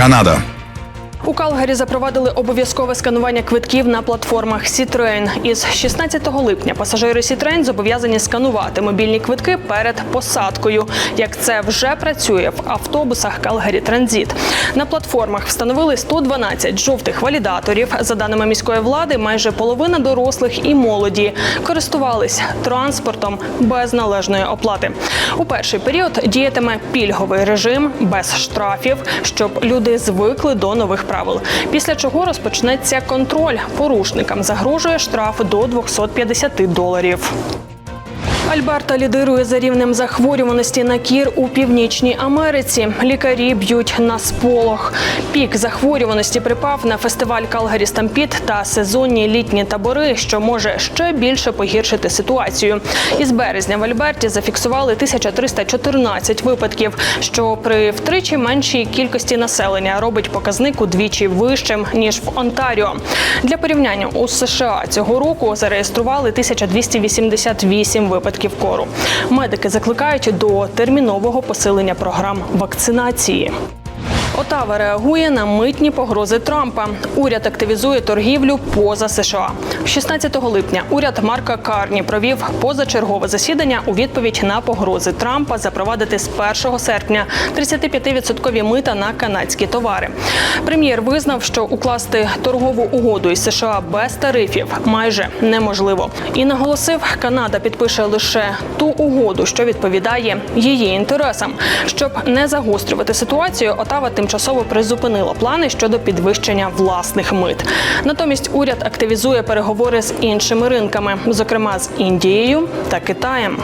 Канада. У Калгарі запровадили обов'язкове сканування квитків на платформах Сітрейн. Із 16 липня пасажири Сітрейн зобов'язані сканувати мобільні квитки перед посадкою. Як це вже працює в автобусах Калгарі Транзит. На платформах встановили 112 жовтих валідаторів. За даними міської влади, майже половина дорослих і молоді користувались транспортом без належної оплати. У перший період діятиме пільговий режим без штрафів, щоб люди звикли до нових правил. Після чого розпочнеться контроль. Порушникам загрожує штраф до 250 доларів. Альберта лідирує за рівнем захворюваності на кір у північній Америці. Лікарі б'ють на сполох. Пік захворюваності припав на фестиваль Калгарі Стампіт та сезонні літні табори, що може ще більше погіршити ситуацію. Із березня в Альберті зафіксували 1314 випадків, що при втричі меншій кількості населення робить показник удвічі вищим ніж в Онтаріо. Для порівняння у США цього року зареєстрували 1288 випадків кору. Медики закликають до термінового посилення програм вакцинації. Отава реагує на митні погрози Трампа. Уряд активізує торгівлю поза США. 16 липня уряд Марка Карні провів позачергове засідання у відповідь на погрози Трампа запровадити з 1 серпня 35% мита на канадські товари. Прем'єр визнав, що укласти торгову угоду із США без тарифів майже неможливо. І наголосив, Канада підпише лише ту угоду, що відповідає її інтересам. Щоб не загострювати ситуацію, Отава тимчасово призупинила плани щодо підвищення власних мит. Натомість уряд активізує переговори з іншими ринками, зокрема з Індією та Китаєм.